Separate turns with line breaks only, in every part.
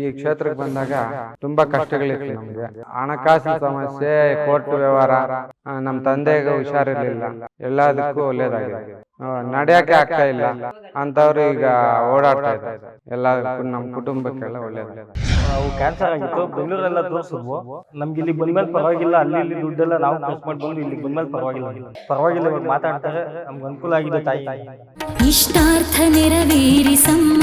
ಈ ಕ್ಷೇತ್ರಕ್ಕೆ ಬಂದಾಗ ತುಂಬಾ ಕಷ್ಟಗಳಿತ್ತು ನಮ್ಗೆ. ಹಣಕಾಸಿನ ಸಮಸ್ಯೆ ಕೋರ್ಟ್ ವ್ಯವಹಾರ ನಮ್ ತಂದೆಗೆ ಹುಷಾರಿರ್ಲಿಲ್ಲ. ಎಲ್ಲದಕ್ಕೂ ಒಳ್ಳೇದಾಗಿದೆ. ನಡೆಯಕ್ಕೆ ನಡ್ಯಕ್ಕೆ ಆಗ್ತಾ ಇಲ್ಲ ಅಂತವ್ರು ಈಗ ಓಡಾಡ್ತಾ ಇದ್ದಾರೆ. ಎಲ್ಲದಕ್ಕೂ ನಮ್ ಕುಟುಂಬಕ್ಕೆಲ್ಲ ಒಳ್ಳೇದಾಗಿದೆ.
ನಾವು ಕ್ಯಾನ್ಸರ್ ಆಗಿತ್ತು. ಬೆಂಗಳೂರೆಲ್ಲ ತೋರಿಸಿದ್ವು. ನಮ್ಗೆ ಇಲ್ಲಿ ಬಂದ್ಮೇಲೆ ಪರವಾಗಿಲ್ಲ. ಅಲ್ಲಿ ಇಲ್ಲಿ ದುಡ್ಡೆಲ್ಲ ನಾವು ಖರ್ಚು ಮಾಡಿ ಬಂದು ಇಲ್ಲಿ ಬಂದ್ಮೇಲೆ ಪರವಾಗಿಲ್ಲ. ಪರವಾಗಿಲ್ಲ ಇವಾಗ ಮಾತಾಡ್ತಾರೆ. ನಮ್ಗೆ ಅನುಕೂಲ ಆಗಿದೆ ತಾಯಿ.
ಇಷ್ಟಾರ್ಥ ನೆರವೇರಿಸಮ್ಮ.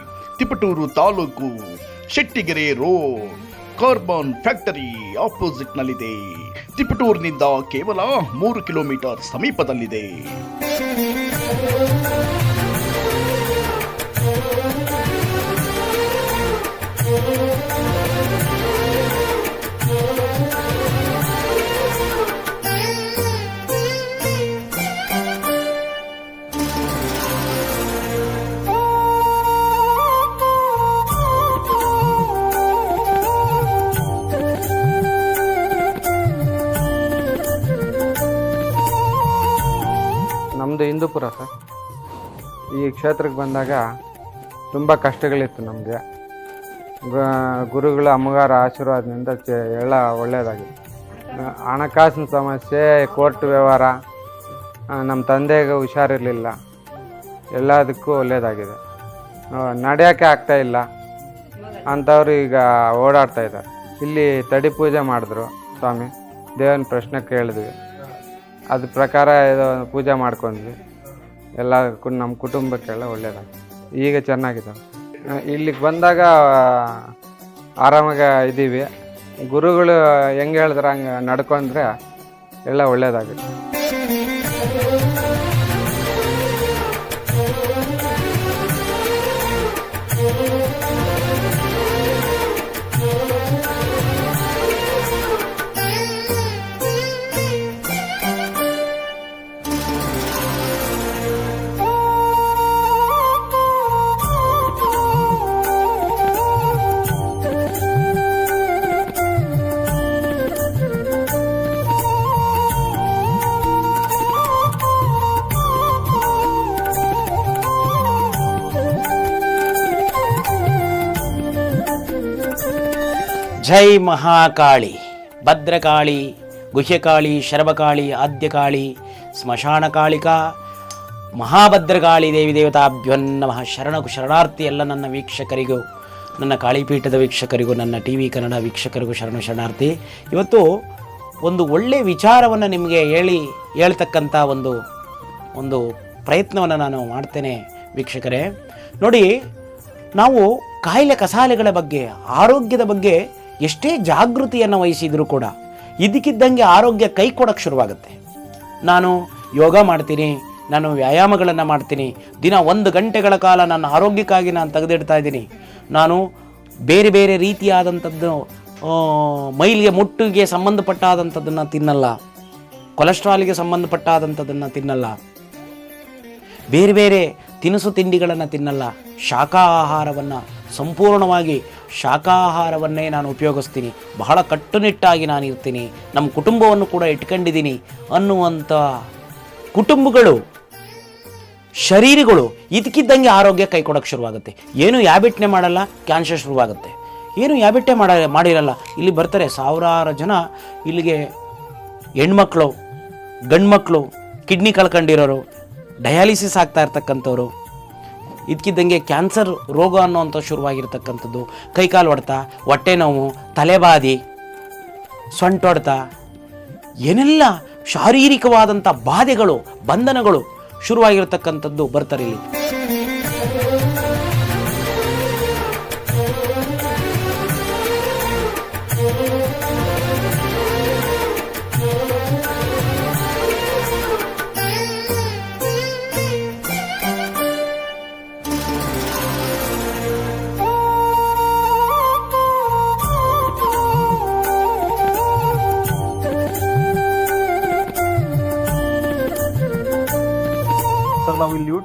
Tiptur taluk Shettigere road. Carbon factory opposite ನಲ್ಲಿದೆ ತಿಪಟೂರಿನಿಂದ ಕೇವಲ ಮೂರು ಕಿಲೋಮೀಟರ್ ಸಮೀಪದಲ್ಲಿದೆ.
ಹಿಂದೂಪುರ ಸರ್. ಈ ಕ್ಷೇತ್ರಕ್ಕೆ ಬಂದಾಗ ತುಂಬ ಕಷ್ಟಗಳಿತ್ತು ನಮಗೆ. ಗುರುಗಳ ಅಮ್ಮಗಾರ ಆಶೀರ್ವಾದದಿಂದ ಎಲ್ಲ ಒಳ್ಳೆಯದಾಗಿದೆ ಹಣಕಾಸಿನ ಸಮಸ್ಯೆ, ಕೋರ್ಟ್ ವ್ಯವಹಾರ ನಮ್ಮ ತಂದೆಗೆ ಹುಷಾರಿರಲಿಲ್ಲ. ಎಲ್ಲದಕ್ಕೂ ಒಳ್ಳೆಯದಾಗಿದೆ ನಡೆಯೋಕ್ಕೆ ಆಗ್ತಾ ಇಲ್ಲ. ಅಂಥವ್ರು ಈಗ ಓಡಾಡ್ತಾ ಇದ್ದಾರೆ. ಇಲ್ಲಿ ತಡಿ ಪೂಜೆ ಮಾಡಿದ್ರು ಸ್ವಾಮಿ. ದೇವನ ಪ್ರಶ್ನೆ ಕೇಳಿದ್ವಿ. ಅದ್ರ ಪ್ರಕಾರ ಇದು ಪೂಜೆ ಮಾಡ್ಕೊಂಡ್ವಿ. ಎಲ್ಲ ನಮ್ಮ ಕುಟುಂಬಕ್ಕೆಲ್ಲ ಒಳ್ಳೇದಾಗ್ತದೆ. ಈಗ ಚೆನ್ನಾಗಿದೆ. ಆ, ಇಲ್ಲಿಗೆ ಬಂದಾಗ ಆರಾಮಾಗ ಇದ್ದೀವಿ. ಗುರುಗಳು ಹೆಂಗೆ ಹೇಳಿದ್ರೆ ಹಂಗೆ ನಡ್ಕೊಂಡ್ರೆ ಎಲ್ಲ ಒಳ್ಳೇದಾಗುತ್ತೆ.
ಜೈ ಮಹಾಕಾಳಿ, ಭದ್ರಕಾಳಿ, ಗುಹ್ಯಕಾಳಿ, ಶರಭಕಾಳಿ, ಆದ್ಯಕಾಳಿ ಸ್ಮಶಾನಕಾಳಿಕಾ ಮಹಾಭದ್ರಕಾಳಿ ದೇವಿ ದೇವತಾಭ್ಯೋ ನಮಃ. ಶರಣಕು ಶರಣಾರ್ಥಿ ಎಲ್ಲ ನನ್ನ ವೀಕ್ಷಕರಿಗೂ, ನನ್ನ ಕಾಳಿಪೀಠದ ವೀಕ್ಷಕರಿಗೂ, ನನ್ನ ಟಿ ವಿ ಕನ್ನಡ ವೀಕ್ಷಕರಿಗೂ ಶರಣ ಶರಣಾರ್ಥಿ. ಇವತ್ತು ಒಂದು ಒಳ್ಳೆಯ ವಿಚಾರವನ್ನು ನಿಮಗೆ ಹೇಳಿ ಹೇಳ್ತಕ್ಕಂಥ ಒಂದು ಒಂದು ಪ್ರಯತ್ನವನ್ನು ನಾನು ಮಾಡ್ತೇನೆ ವೀಕ್ಷಕರೇ. ನೋಡಿ, ನಾವು ಕಾಯಿಲೆ ಕಸಾಲೆಗಳ ಬಗ್ಗೆ, ಆರೋಗ್ಯದ ಬಗ್ಗೆ ಎಷ್ಟೇ ಜಾಗೃತಿಯನ್ನು ವಹಿಸಿದರೂ ಕೂಡ ಇದಕ್ಕಿದ್ದಂಗೆ ಆರೋಗ್ಯ ಕೈ ಕೊಡೋಕ್ಕೆ ಶುರುವಾಗುತ್ತೆ. ನಾನು ಯೋಗ ಮಾಡ್ತೀನಿ, ನಾನು ವ್ಯಾಯಾಮಗಳನ್ನು ಮಾಡ್ತೀನಿ, ದಿನ ಒಂದು ಗಂಟೆಗಳ ಕಾಲ ನನ್ನ ಆರೋಗ್ಯಕ್ಕಾಗಿ ನಾನು ತೆಗೆದಿಡ್ತಾ ಇದ್ದೀನಿ. ನಾನು ಬೇರೆ ಬೇರೆ ರೀತಿಯಾದಂಥದ್ದು ಮೈಲಿಗೆ ಮುಟ್ಟಿಗೆ ಸಂಬಂಧಪಟ್ಟಾದಂಥದ್ದನ್ನು ತಿನ್ನಲ್ಲ. ಕೊಲೆಸ್ಟ್ರಾಲ್ಗೆ ಸಂಬಂಧಪಟ್ಟಾದಂಥದ್ದನ್ನು ತಿನ್ನಲ್ಲ. ಬೇರೆ ಬೇರೆ ತಿನಿಸು ತಿಂಡಿಗಳನ್ನು ತಿನ್ನಲ್ಲ. ಶಾಖಾಹಾರವನ್ನು ಸಂಪೂರ್ಣವಾಗಿ ಶಾಖಾಹಾರವನ್ನೇ ನಾನು ಉಪಯೋಗಿಸ್ತೀನಿ. ಬಹಳ ಕಟ್ಟುನಿಟ್ಟಾಗಿ ನಾನು ಇರ್ತೀನಿ. ನಮ್ಮ ಕುಟುಂಬವನ್ನು ಕೂಡ ಇಟ್ಕೊಂಡಿದ್ದೀನಿ ಅನ್ನುವಂಥ ಕುಟುಂಬಗಳು, ಶರೀರಗಳು ಇದಕ್ಕಿದ್ದಂಗೆ ಆರೋಗ್ಯ ಕೈ ಕೊಡೋಕ್ಕೆ ಶುರುವಾಗುತ್ತೆ. ಏನು ಯಾಬಿಟ್ನೆ ಮಾಡಲ್ಲ ಕ್ಯಾನ್ಸರ್ ಶುರುವಾಗುತ್ತೆ. ಏನು ಯಾಬಿಟ್ಟೆ ಮಾಡ, ಮಾಡಿರಲ್ಲ. ಇಲ್ಲಿ ಬರ್ತಾರೆ ಸಾವಿರಾರು ಜನ ಇಲ್ಲಿಗೆ ಹೆಣ್ಮಕ್ಳು, ಗಂಡ್ಮಕ್ಳು, ಕಿಡ್ನಿ ಕಳ್ಕೊಂಡಿರೋರು, ಡಯಾಲಿಸಿಸ್ ಆಗ್ತಾ ಇರ್ತಕ್ಕಂಥವ್ರು. ಇದಕ್ಕಿದ್ದಂಗೆ ಕ್ಯಾನ್ಸರ್ ರೋಗ ಅನ್ನೋವಂಥ ಶುರುವಾಗಿರ್ತಕ್ಕಂಥದ್ದು. ಕೈಕಾಲು ಹೊಡೆತ ಹೊಟ್ಟೆ ನೋವು ತಲೆಬಾದಿ ಸೊಂಟೊಡೆತ ಏನೆಲ್ಲ ಶಾರೀರಿಕವಾದಂಥ ಬಾಧೆಗಳು, ಬಂಧನಗಳು ಶುರುವಾಗಿರ್ತಕ್ಕಂಥದ್ದು ಬರ್ತಾರೆ ಇಲ್ಲಿ.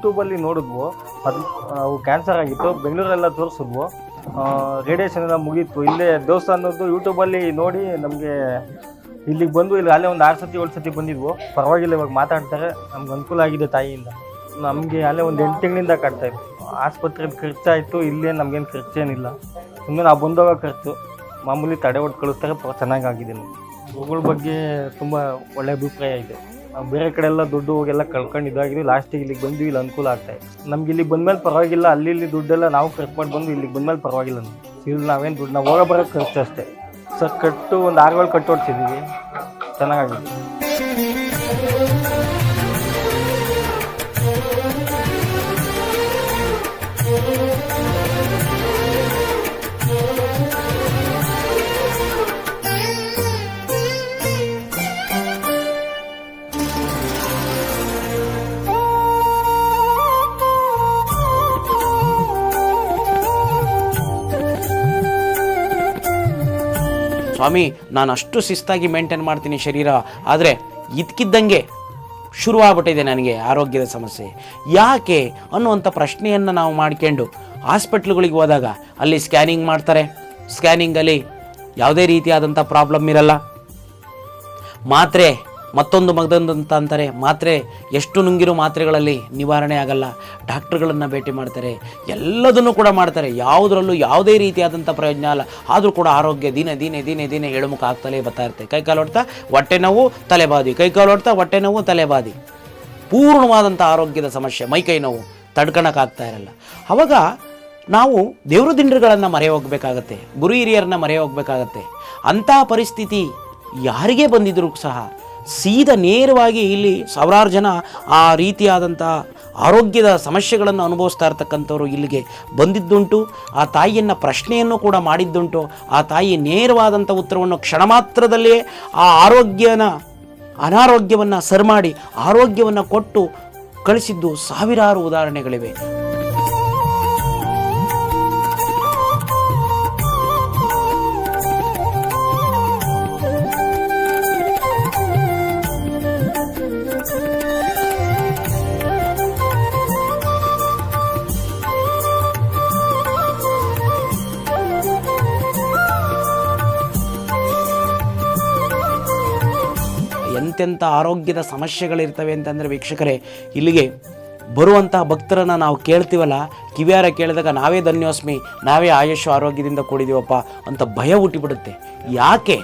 ಯೂಟ್ಯೂಬಲ್ಲಿ ನೋಡಿದ್ವು. ಅದು ಅವು ಕ್ಯಾನ್ಸರ್ ಆಗಿತ್ತು. ಬೆಂಗಳೂರೆಲ್ಲ ತೋರಿಸಿದ್ವು. ರೇಡಿಯೇಷನ್ ಎಲ್ಲ ಮುಗೀತು. ಇಲ್ಲೇ ದೇವಸ್ಥಾನದ್ದು ಯೂಟ್ಯೂಬಲ್ಲಿ ನೋಡಿ ನಮಗೆ ಇಲ್ಲಿಗೆ ಬಂದು ಇಲ್ಲಿ ಅಲ್ಲೇ ಒಂದು ಆರು ಸತಿ, ಏಳು ಸತಿ ಬಂದಿದ್ವು. ಪರವಾಗಿಲ್ಲ, ಇವಾಗ ಮಾತಾಡ್ತಾರೆ. ನಮ್ಗೆ ಅನುಕೂಲ ಆಗಿದೆ ತಾಯಿಯಿಂದ. ನಮಗೆ ಅಲ್ಲೇ ಒಂದು ಎಂಟು ತಿಂಗಳಿಂದ ಕಾಡ್ತಾ ಇತ್ತು ಆಸ್ಪತ್ರೆಗೆ ಖರ್ಚಾಯಿತು ಇಲ್ಲೇ ನಮಗೇನು ಖರ್ಚೇನಿಲ್ಲ ಸುಮ್ಮನೆ ನಾವು ಬಂದಾಗ ಖರ್ಚು. ಮಾಮೂಲಿ ತಡೆ ಒಟ್ಟು ಕಳಿಸ್ತಾರೆ ಚೆನ್ನಾಗಾಗಿದೆ. ಗುರುಗಳ ಬಗ್ಗೆ ತುಂಬ ಒಳ್ಳೆ ಅಭಿಪ್ರಾಯ ಇದೆ. ಬೇರೆ ಕಡೆ ಎಲ್ಲ ದುಡ್ಡು ಹೋಗೆಲ್ಲ ಕಳ್ಕೊಂಡು ಇದಾಗಿದ್ವಿ. ಲಾಸ್ಟಿಗೆ ಇಲ್ಲಿಗೆ ಬಂದ್ವಿ, ಇಲ್ಲಿ ಅನುಕೂಲ ಆಗ್ತಾ ನಮ್ಗೆ ಇಲ್ಲಿಗೆ ಬಂದ್ಮೇಲೆ ಪರವಾಗಿಲ್ಲ, ಅಲ್ಲಿ ಇಲ್ಲಿ ದುಡ್ಡೆಲ್ಲ ನಾವು ಖರ್ಚು ಮಾಡಿ ಬಂದು ಇಲ್ಲಿಗೆ ಬಂದ್ಮೇಲೆ ಪರವಾಗಿಲ್ಲ ಇಲ್ಲಿ ನಾವೇನು ದುಡ್ಡು, ನಾವು ಹೋಗೋ ಬರೋ ಖರ್ಚು ಅಷ್ಟೇ. ಸರ್ ಕಟ್ಟು ಒಂದು ಆರುಗಳು ಕಟ್ಟು ಹೊಡ್ಸಿದ್ದೀವಿ
ಸ್ವಾಮಿ, ನಾನು ಅಷ್ಟು ಶಿಸ್ತಾಗಿ ಮೇಂಟೈನ್ ಮಾಡ್ತೀನಿ ಶರೀರ, ಆದರೆ ಇದ್ಕಿದ್ದಂಗೆ ಶುರುವಾಗ್ಬಿಟ್ಟಿದೆ ನನಗೆ ಆರೋಗ್ಯದ ಸಮಸ್ಯೆ. ಯಾಕೆ ಅನ್ನುವಂಥ ಪ್ರಶ್ನೆಯನ್ನು ನಾವು ಮಾಡ್ಕೊಂಡು ಹಾಸ್ಪಿಟ್ಲ್ಗಳಿಗೆ ಹೋದಾಗ ಅಲ್ಲಿ ಸ್ಕ್ಯಾನಿಂಗ್ ಮಾಡ್ತಾರೆ. ಸ್ಕ್ಯಾನಿಂಗಲ್ಲಿ ಯಾವುದೇ ರೀತಿಯಾದಂಥ ಪ್ರಾಬ್ಲಮ್ ಇರಲ್ಲ. ಮಾತ್ರೆ ಮತ್ತೊಂದು ಮಗದಂತ ಅಂತ ಅಂತಾರೆ. ಮಾತ್ರೆ, ಎಷ್ಟು ನುಂಗಿರೋ ಮಾತ್ರೆಗಳಲ್ಲಿ ನಿವಾರಣೆ ಆಗಲ್ಲ. ಡಾಕ್ಟ್ರುಗಳನ್ನು ಭೇಟಿ ಮಾಡ್ತಾರೆ. ಎಲ್ಲದನ್ನು ಕೂಡ ಮಾಡ್ತಾರೆ. ಯಾವುದರಲ್ಲೂ ಯಾವುದೇ ರೀತಿಯಾದಂಥ ಪ್ರಯೋಜನ ಅಲ್ಲ ಆದರೂ ಕೂಡ ಆರೋಗ್ಯ ದಿನ, ದಿನೇ ದಿನೇ ದಿನೇ ಎಳುಮುಖ ಆಗ್ತಲೇ ಬರ್ತಾ ಇರುತ್ತೆ. ಕೈಕಾಲು ಹೊಡ್ತಾ ಹೊಟ್ಟೆ ನೋವು ತಲೆಬಾದಿ ಕೈಕಾಲು ಹೊಡ್ತಾ ಹೊಟ್ಟೆ ನೋವು ತಲೆಬಾದಿ ಪೂರ್ಣವಾದಂಥ ಆರೋಗ್ಯದ ಸಮಸ್ಯೆ ಮೈಕೈ ನೋವು ತಡ್ಕೊಳಕ್ಕಾಗ್ತಾ ಇರಲ್ಲ. ಅವಾಗ ನಾವು ದೇವ್ರ ದಿಂಡ್ರುಗಳನ್ನು ಮರೆ ಹೋಗಬೇಕಾಗತ್ತೆ. ಗುರು ಹಿರಿಯರನ್ನ ಮರೆ ಹೋಗಬೇಕಾಗತ್ತೆ. ಅಂತಹ ಪರಿಸ್ಥಿತಿ ಯಾರಿಗೆ ಬಂದಿದ್ರೂ ಸಹ ಸೀದಾ ನೇರವಾಗಿ ಇಲ್ಲಿ ಸಾವಿರಾರು ಜನ ಆ ರೀತಿಯಾದಂಥ ಆರೋಗ್ಯದ ಸಮಸ್ಯೆಗಳನ್ನು ಅನುಭವಿಸ್ತಾ ಇರ್ತಕ್ಕಂಥವ್ರು ಇಲ್ಲಿಗೆ ಬಂದಿದ್ದುಂಟು. ಆ ತಾಯಿಯನ್ನು ಪ್ರಶ್ನೆಯನ್ನು ಕೂಡ ಮಾಡಿದ್ದುಂಟು. ಆ ತಾಯಿ ನೇರವಾದಂಥ ಉತ್ತರವನ್ನು ಕ್ಷಣ ಮಾತ್ರದಲ್ಲೇ ಆ ಆರೋಗ್ಯನ, ಅನಾರೋಗ್ಯವನ್ನು ಸರಿ ಮಾಡಿ ಆರೋಗ್ಯವನ್ನು ಕೊಟ್ಟು ಕಳಿಸಿದ್ದು ಸಾವಿರಾರು ಉದಾಹರಣೆಗಳಿವೆ. ಎಂತೆಂಥ ಆರೋಗ್ಯದ ಸಮಸ್ಯೆಗಳಿರ್ತವೆ ಅಂತಂದರೆ ವೀಕ್ಷಕರೇ, ಇಲ್ಲಿಗೆ ಬರುವಂತಹ ಭಕ್ತರನ್ನು ನಾವು ಕೇಳ್ತೀವಲ್ಲ, ಕಿವಿಯಾರ ಕೇಳಿದಾಗ ನಾವೇ ಧನ್ಯೋಸ್ಮಿ, ನಾವೇ ಆಯುಷ್ ಆರೋಗ್ಯದಿಂದ ಕೂಡಿದೀವಪ್ಪ ಅಂತ ಭಯ ಹುಟ್ಟಿಬಿಡುತ್ತೆ. ಯಾಕೆ?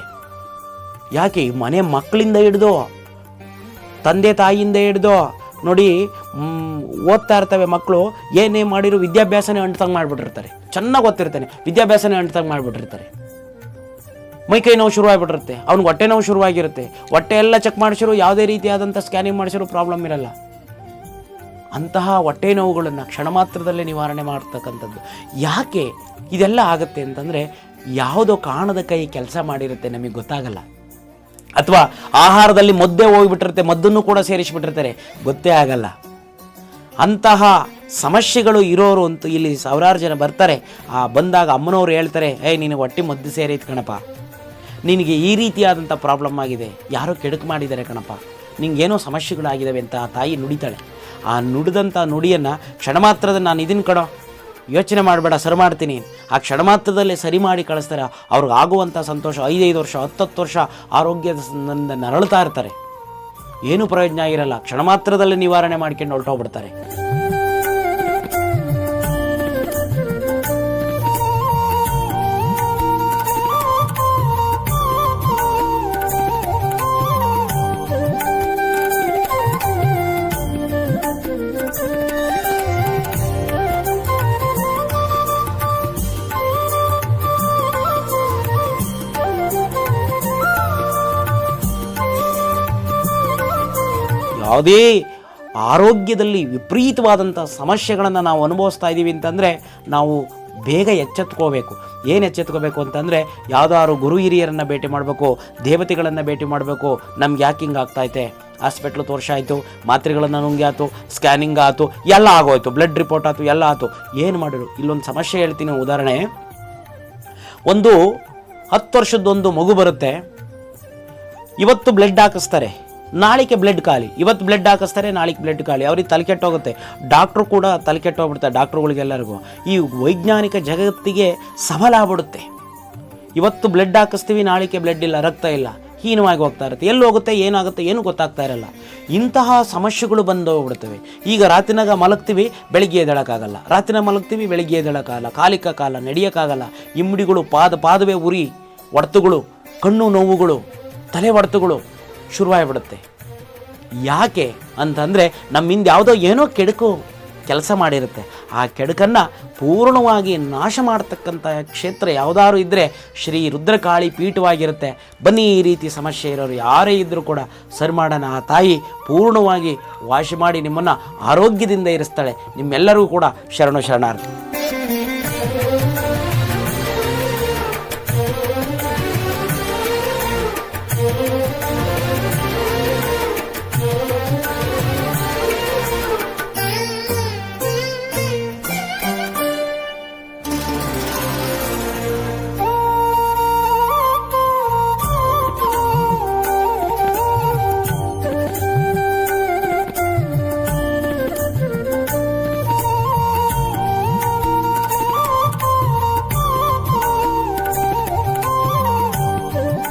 ಯಾಕೆ? ಮನೆ ಮಕ್ಕಳಿಂದ ಹಿಡ್ದು, ತಂದೆ ತಾಯಿಯಿಂದ ಹಿಡ್ದು, ನೋಡಿ ಓದ್ತಾ ಇರ್ತವೆ ಮಕ್ಕಳು ಏನೇ ಮಾಡಿರೋ ವಿದ್ಯಾಭ್ಯಾಸನೇ ಅಂಟ್ದಂಗೆ ಮಾಡಿಬಿಟ್ಟಿರ್ತಾರೆ. ಚೆನ್ನಾಗಿ ಓದ್ತಿರ್ತಾನೆ, ವಿದ್ಯಾಭ್ಯಾಸನೇ ಅಂಟ್ತಂಗೆ ಮಾಡಿಬಿಟ್ಟಿರ್ತಾರೆ. ಮೈಕೈ ನೋವು ಶುರುವಾಗಿಬಿಟ್ಟಿರುತ್ತೆ ಅವ್ನಿಗೆ ಹೊಟ್ಟೆ ನೋವು ಶುರುವಾಗಿರುತ್ತೆ ಹೊಟ್ಟೆ ಎಲ್ಲ ಚೆಕ್ ಮಾಡಿಸಿರು ಯಾವುದೇ ರೀತಿಯಾದಂಥ ಸ್ಕ್ಯಾನಿಂಗ್ ಮಾಡಿಸಿರೋ ಪ್ರಾಬ್ಲಮ್ ಇರಲ್ಲ. ಅಂತಹ ಹೊಟ್ಟೆ ನೋವುಗಳನ್ನು ಕ್ಷಣ ಮಾತ್ರದಲ್ಲೇ ನಿವಾರಣೆ ಮಾಡ್ತಕ್ಕಂಥದ್ದು. ಯಾಕೆ ಇದೆಲ್ಲ ಆಗುತ್ತೆ ಅಂತಂದರೆ ಯಾವುದೋ ಕಾಣದ ಕೈ ಕೆಲಸ ಮಾಡಿರುತ್ತೆ ನಮಗೆ ಗೊತ್ತಾಗಲ್ಲ. ಅಥವಾ ಆಹಾರದಲ್ಲಿ ಮದ್ದೆ ಹೋಗಿಬಿಟ್ಟಿರುತ್ತೆ, ಮದ್ದನ್ನು ಕೂಡ ಸೇರಿಸಿಬಿಟ್ಟಿರ್ತಾರೆ. ಗೊತ್ತೇ ಆಗಲ್ಲ. ಅಂತಹ ಸಮಸ್ಯೆಗಳು ಇರೋರು ಅಂತೂ ಇಲ್ಲಿ ಸಾವಿರಾರು ಜನ ಬರ್ತಾರೆ. ಆ ಬಂದಾಗ ಅಮ್ಮನವ್ರು ಹೇಳ್ತಾರೆ, ಏಯ್ ನೀನು ಹೊಟ್ಟೆ ಮದ್ದು ಸೇರೈತೆ ಕಣಪ್ಪ. ನಿನಗೆ ಈ ರೀತಿಯಾದಂಥ ಪ್ರಾಬ್ಲಮ್ ಆಗಿದೆ. ಯಾರೋ ಕೆಡುಕು ಮಾಡಿದ್ದಾರೆ ಕಣಪ್ಪ. ನಿಂಗೇನೋ ಸಮಸ್ಯೆಗಳಾಗಿದ್ದಾವೆ ಅಂತ ಆ ತಾಯಿ ನುಡಿತಾಳೆ. ಆ ನುಡಿದಂಥ ನುಡಿಯನ್ನು ಕ್ಷಣ ಮಾತ್ರದ ನಾನು ಇದನ್ನು ಕಡೋ ಯೋಚನೆ ಮಾಡಬೇಡ, ಸರಿ ಮಾಡ್ತೀನಿ. ಆ ಕ್ಷಣ ಮಾತ್ರದಲ್ಲೇ ಸರಿ ಮಾಡಿ ಕಳಿಸ್ತಾರೆ. ಅವ್ರಿಗೆ ಆಗುವಂಥ ಸಂತೋಷ ಐದೈದು ವರ್ಷ, ಹತ್ತತ್ತು ವರ್ಷ ಆರೋಗ್ಯದ ನರಳುತ್ತಾ ನರಳ್ತಾ ಇರ್ತಾರೆ. ಏನು ಪ್ರಯೋಜನ ಆಗಿರಲ್ಲ. ಕ್ಷಣ ಮಾತ್ರದಲ್ಲೇ ನಿವಾರಣೆ ಮಾಡ್ಕೊಂಡು ಹೊರಟೋಗ್ಬಿಡ್ತಾರೆ. ಯಾವುದೇ ಆರೋಗ್ಯದಲ್ಲಿ ವಿಪರೀತವಾದಂಥ ಸಮಸ್ಯೆಗಳನ್ನು ನಾವು ಅನುಭವಿಸ್ತಾ ಇದ್ದೀವಿ ಅಂತಂದರೆ ನಾವು ಬೇಗ ಎಚ್ಚೆತ್ಕೋಬೇಕು. ಏನು ಎಚ್ಚೆತ್ಕೋಬೇಕು ಅಂತಂದರೆ ಯಾವುದಾದ್ರು ಗುರು ಹಿರಿಯರನ್ನು ಭೇಟಿ ಮಾಡಬೇಕು, ದೇವತೆಗಳನ್ನು ಭೇಟಿ ಮಾಡಬೇಕು. ನಮ್ಗೆ ಯಾಕೆ ಹಿಂಗೆ ಆಗ್ತೈತೆ ಹಾಸ್ಪಿಟ್ಲು ತೋರ್ಸಾಯಿತು, ಮಾತ್ರೆಗಳನ್ನು ನುಂಗಿ ಆಯಿತು ಸ್ಕ್ಯಾನಿಂಗ್ ಆಯಿತು ಎಲ್ಲ ಆಗೋಯ್ತು. ಬ್ಲಡ್ ರಿಪೋರ್ಟ್ ಆಯಿತು ಎಲ್ಲ ಆಯಿತು ಏನು ಮಾಡಿದ್ರು? ಇಲ್ಲೊಂದು ಸಮಸ್ಯೆ ಹೇಳ್ತೀನಿ ಉದಾಹರಣೆ. ಒಂದು ಹತ್ತು ವರ್ಷದೊಂದು ಮಗು ಬರುತ್ತೆ. ಇವತ್ತು ಬ್ಲಡ್ ಹಾಕಿಸ್ತಾರೆ. ನಾಳಿಕೆ ಬ್ಲಡ್ ಖಾಲಿ. ಇವತ್ತು ಬ್ಲಡ್ ಹಾಕಿಸ್ತಾರೆ, ನಾಳೆಗೆ ಬ್ಲಡ್ ಖಾಲಿ. ಅವ್ರಿಗೆ ತಲೆ ಕೆಟ್ಟೋಗುತ್ತೆ. ಡಾಕ್ಟ್ರು ಕೂಡ ತಲೆ ಕೆಟ್ಟೋಗ್ಬಿಡ್ತಾರೆ ಡಾಕ್ಟ್ರುಗಳಿಗೆಲ್ಲರಿಗೂ ಈ ವೈಜ್ಞಾನಿಕ ಜಗತ್ತಿಗೆ ಸಬಲ ಆಗ್ಬಿಡುತ್ತೆ ಇವತ್ತು ಬ್ಲಡ್ ಹಾಕಿಸ್ತೀವಿ ನಾಳಿಕೆ ಬ್ಲಡ್ ಇಲ್ಲ, ರಕ್ತ ಇಲ್ಲ. ಹೀನವಾಗಿ ಹೋಗ್ತಾ ಇರುತ್ತೆ. ಎಲ್ಲಿ ಹೋಗುತ್ತೆ, ಏನಾಗುತ್ತೆ, ಏನು ಗೊತ್ತಾಗ್ತಾ ಇರಲ್ಲ. ಇಂತಹ ಸಮಸ್ಯೆಗಳು ಬಂದು ಹೋಗ್ಬಿಡ್ತವೆ ಈಗ ರಾತ್ರಿನಾಗ ಮಲಗ್ತೀವಿ, ಬೆಳಿಗ್ಗೆ ಎದ್ದೇಳಕ್ಕಾಗಲ್ಲ. ರಾತ್ರಿನ ಮಲಗ್ತೀವಿ, ಬೆಳಿಗ್ಗೆ ಎದ್ದೇಳೋಕ್ಕಾಗಲ್ಲ. ಕಾಲಿಕ ಕಾಲ, ನಡೆಯೋಕ್ಕಾಗಲ್ಲ. ಇಮ್ಮಡಿಗಳು ಪಾದ, ಪಾದವೇ ಉರಿ. ಒಡ್ತುಗಳು, ಕಣ್ಣು ನೋವುಗಳು, ತಲೆ ಹೊಡೆತಗಳು ಶುರುವಾಗ್ಬಿಡುತ್ತೆ. ಯಾಕೆ ಅಂತಂದರೆ ನಮ್ಮಿಂದ ಯಾವುದೋ ಏನೋ ಕೆಡುಕು ಕೆಲಸ ಮಾಡಿರುತ್ತೆ. ಆ ಕೆಡುಕನ್ನು ಪೂರ್ಣವಾಗಿ ನಾಶ ಮಾಡ್ತಕ್ಕಂಥ ಕ್ಷೇತ್ರ ಯಾವುದಾದ್ರು ಇದ್ದರೆ ಶ್ರೀ ರುದ್ರಕಾಳಿ ಪೀಠವಾಗಿರುತ್ತೆ. ಬನ್ನಿ ಈ ರೀತಿ ಸಮಸ್ಯೆ ಇರೋರು ಯಾರೇ ಇದ್ದರೂ ಕೂಡ ಸರಿ ಮಾಡೋಣ. ಆ ತಾಯಿ ಪೂರ್ಣವಾಗಿ ವಾಸಿ ಮಾಡಿ ನಿಮ್ಮನ್ನು ಆರೋಗ್ಯದಿಂದ ಇರಿಸ್ತಾಳೆ. ನಿಮ್ಮೆಲ್ಲರಿಗೂ ಕೂಡ ಶರಣು ಶರಣಾರ್ಥಿ.